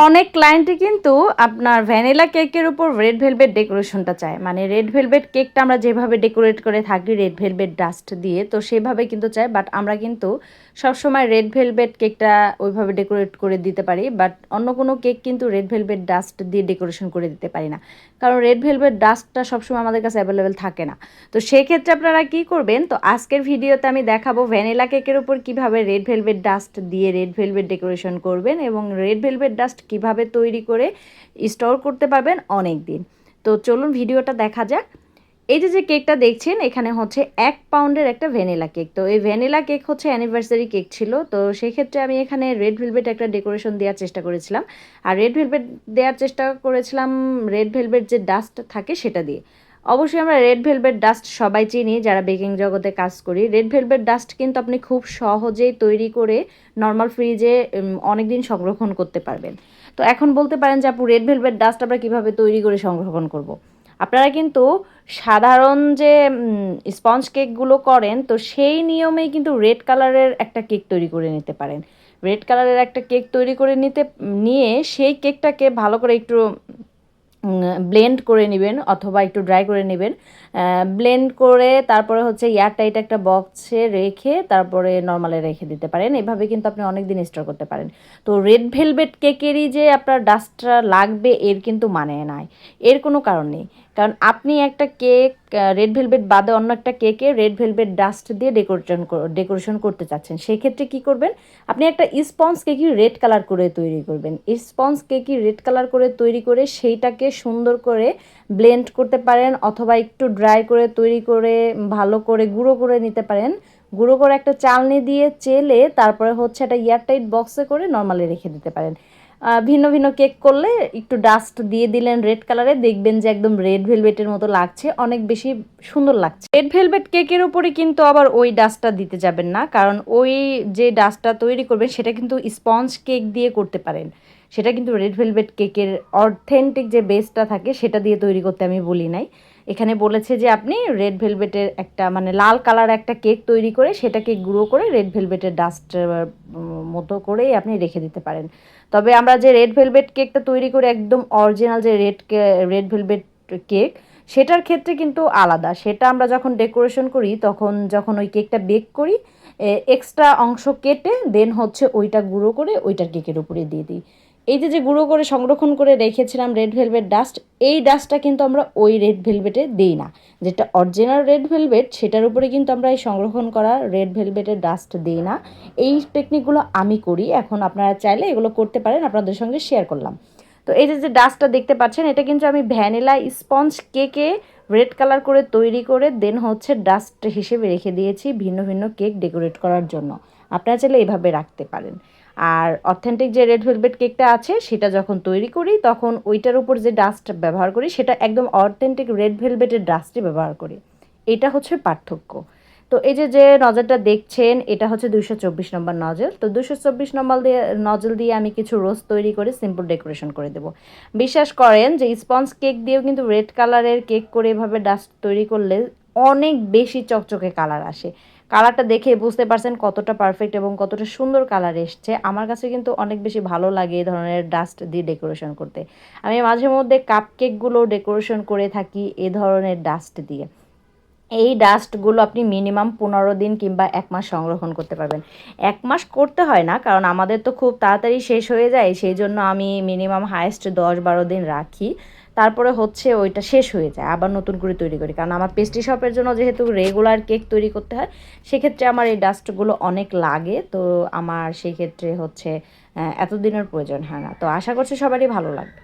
অনেক ক্লায়েন্টই কিন্তু আপনার ভ্যানিলা কেকের উপর রেড ভেলভেট ডেকোরেশনটা চায়। মানে রেড ভেলভেট কেকটা আমরা যেভাবে ডেকোরেট করে থাকি রেড ভেলভেট ডাস্ট দিয়ে, তো সেভাবে কিন্তু চাই বাট আমরা কিন্তু সবসময় রেড ভেলভেট কেকটা ওইভাবে ডেকোরেট করে দিতে পারি। বাট অন্য কোনো কেক কিন্তু রেড ভেলভেট ডাস্ট দিয়ে ডেকোরেশন করে দিতে পারি না। কারণ রেড ভেলভেট ডাস্টটা সবসময় আমাদের কাছে অ্যাভেলেবেল থাকে না। তো সেক্ষেত্রে আপনারা কি করবেন? তো আজকের ভিডিওতে আমি দেখাবো ভ্যানিলা কেকের উপর কীভাবে রেড ভেলভেট ডাস্ট দিয়ে রেড ভেলভেট ডেকোরেশন করবেন এবং রেড ভেলভেট ডাস্ট কীভাবে তৈরি করে স্টোর করতে পারবেন অনেক দিন তো চলুন ভিডিওটা দেখা যাক। এই যে যে কেকটা দেখছেন, এখানে হচ্ছে এক পাউন্ডের একটা ভ্যানিলা কেক তো এই ভ্যানিলা কেক হচ্ছে অ্যানিভার্সারি কেক ছিল। তো সেক্ষেত্রে আমি এখানে রেড ভেলভেট একটা ডেকোরেশন দেওয়ার চেষ্টা করেছিলাম। আর রেড ভেলভেট দেওয়ার চেষ্টা করেছিলাম রেড ভেলভেট যে ডাস্ট থাকে সেটা দিয়ে। অবশ্যই আমরা রেড ভেলভেট ডাস্ট সবাই চিনি, যারা বেকিং জগতে কাজ করি। রেড ভেলভেট ডাস্ট কিন্তু আপনি খুব সহজেই তৈরি করে নর্মাল ফ্রিজে অনেক দিন সংরক্ষণ করতে পারবেন। তো এখন বলতে পারেন যে আপু রেড ভেলভেট ডাস্ট আমরা কীভাবে তৈরি করে সংরক্ষণ করব। আপনারা কিন্তু সাধারণ যে স্পঞ্জ কেকগুলো করেন, তো সেই নিয়মেই কিন্তু রেড কালারের একটা কেক তৈরি করে নিতে পারেন রেড কালারের একটা কেক তৈরি করে নিতে, নিয়ে সেই কেকটাকে ভালো করে একটু ব্লেন্ড করে নেবেন অথবা একটু ড্রাই করে নেবেন। ব্লেন্ড করে তারপরে হচ্ছে এয়ারটাইট একটা বক্সে রেখে তারপরে নর্মালে রেখে দিতে পারেন। এভাবে কিন্তু আপনি অনেক দিন স্টোর করতে পারেন। তো রেড ভেলভেট কেকেরই যে আপনার ডাস্টটা লাগবে এর কিন্তু মানে নাই। এর কোনো কারণ নেই। কারণ আপনি একটা কেক রেড ভেলভেট বাদে অন্য একটা কেকে রেড ভেলভেট ডাস্ট দিয়ে ডেকোরেশন ডেকোরেশন করতে চাচ্ছেন সেই ক্ষেত্রে কী করবেন? আপনি একটা স্পঞ্জ কেকই রেড কালার করে তৈরি করবেন। স্পঞ্জ কেকই রেড কালার করে তৈরি করে সেইটাকে সুন্দর করে ব্লেন্ড করতে পারেন অথবা একটু ড্রাই করে তৈরি করে ভালো করে গুঁড়ো করে নিতে পারেন। গুঁড়ো করে একটা চালনি দিয়ে চেলে তারপরে হচ্ছে একটা এয়ারটাইট বক্সে করে নর্মালি রেখে দিতে পারেন। ভিন্ন ভিন্ন কেক করলে একটু ডাস্ট দিয়ে দিলেন রেড কালারে দেখবেন যে একদম রেড ভেলভেটের মতো লাগছে, অনেক বেশি সুন্দর লাগছে। রেড ভেলভেট কেকের উপরে কিন্তু আবার ওই ডাস্টটা দিতে যাবেন না, কারণ ওই যে ডাস্টটা তৈরি করবেন, সেটা কিন্তু স্পঞ্জ কেক দিয়ে করতে পারেন। সেটা কিন্তু রেড ভেলভেট কেকের অথেন্টিক যে বেসটা থাকে, সেটা দিয়ে তৈরি করতে আমি বলি নাই। এখানে বলেছে যে আপনি রেড ভেলভেটের একটা মানে লাল কালার একটা কেক তৈরি করে সেটাকে গুঁড়ো করে রেড ভেলভেটের ডাস্ট মতো করেই আপনি রেখে দিতে পারেন। তবে আমরা যে রেড ভেলভেট কেকটা তৈরি করে একদম অরিজিনাল যে রেড রেড ভেলভেট কেক সেটার ক্ষেত্রে কিন্তু আলাদা। সেটা আমরা যখন ডেকোরেশন করি, তখন যখন ওই কেকটা বেক করি এক্সট্রা অংশ কেটে দেন হচ্ছে ওইটা গুঁড়ো করে ওইটার কেকের উপরে দিয়ে দিই। এই যে যে গুঁড়ো করে সংরক্ষণ করে রেখেছিলাম রেড ভেলভেট ডাস্ট এই ডাস্টটা কিন্তু আমরা ওই রেড ভেলভেটে দিই না। যেটা অরিজিনাল রেড ভেলভেট সেটার উপরে কিন্তু আমরা এই সংরক্ষণ করা রেড ভেলভেটের ডাস্ট দিই না। এই টেকনিকগুলো আমি করি, এখন আপনারা চাইলে এগুলো করতে পারেন, আপনাদের সঙ্গে শেয়ার করলাম। তো এই যে যে ডাস্টটা দেখতে পাচ্ছেন, এটা কিন্তু আমি ভ্যানিলা স্পঞ্জ কেকে রেড কালার করে তৈরি করে দেন হচ্ছে ডাস্ট হিসেবে রেখে দিয়েছি ভিন্ন ভিন্ন কেক ডেকোরেট করার জন্য। আপনারা চাইলে এইভাবে রাখতে পারেন। আর অথেন্টিক যে রেড ভেলভেট কেকটা আছে, সেটা যখন তৈরি করি, তখন ওইটার উপর যে ডাস্ট ব্যবহার করি, সেটা একদম অথেন্টিক রেড ভেলভেটের ডাস্টই ব্যবহার করি। এটা হচ্ছে পার্থক্য। তো এই যে যে নজলটা দেখছেন, এটা হচ্ছে দুশো চব্বিশ নম্বর নজল তো দুশো চব্বিশ নম্বর দিয়ে নজল দিয়ে আমি কিছু রোজ তৈরি করে সিম্পল ডেকোরেশন করে দেবো। বিশ্বাস করেন যে স্পঞ্জ কেক দিয়েও কিন্তু রেড কালারের কেক করে এভাবে ডাস্ট তৈরি করলে অনেক বেশি চকচকে কালার আসে। কালারটা দেখে বুঝতে পারছেন কতটা পারফেক্ট এবং কতটা সুন্দর কালার এসছে। আমার কাছে কিন্তু অনেক বেশি ভালো লাগে এই ধরনের ডাস্ট দিয়ে ডেকোরেশন করতে। আমি মাঝে মধ্যে কাপ কেকগুলো ডেকোরেশন করে থাকি এ ধরনের ডাস্ট দিয়ে। এই ডাস্টগুলো আপনি মিনিমাম পনেরো দিন কিংবা এক মাস সংরক্ষণ করতে পারবেন। এক মাস করতে হয় না, কারণ আমাদের তো খুব তাড়াতাড়ি শেষ হয়ে যায়, সেই জন্য আমি মিনিমাম হায়েস্ট দশ বারো দিন রাখি। তারপরে হচ্ছে ওইটা শেষ হয়ে যায়, আবার নতুন করে তৈরি করি। কারণ আমার পেস্ট্রি শপের জন্য যেহেতু রেগুলার কেক তৈরি করতে হয়, সেক্ষেত্রে আমার এই ডাস্টগুলো অনেক লাগে, তো আমার সেক্ষেত্রে হচ্ছে এতদিনের প্রয়োজন হয় না। তো আশা করছি সবারই ভালো লাগবে।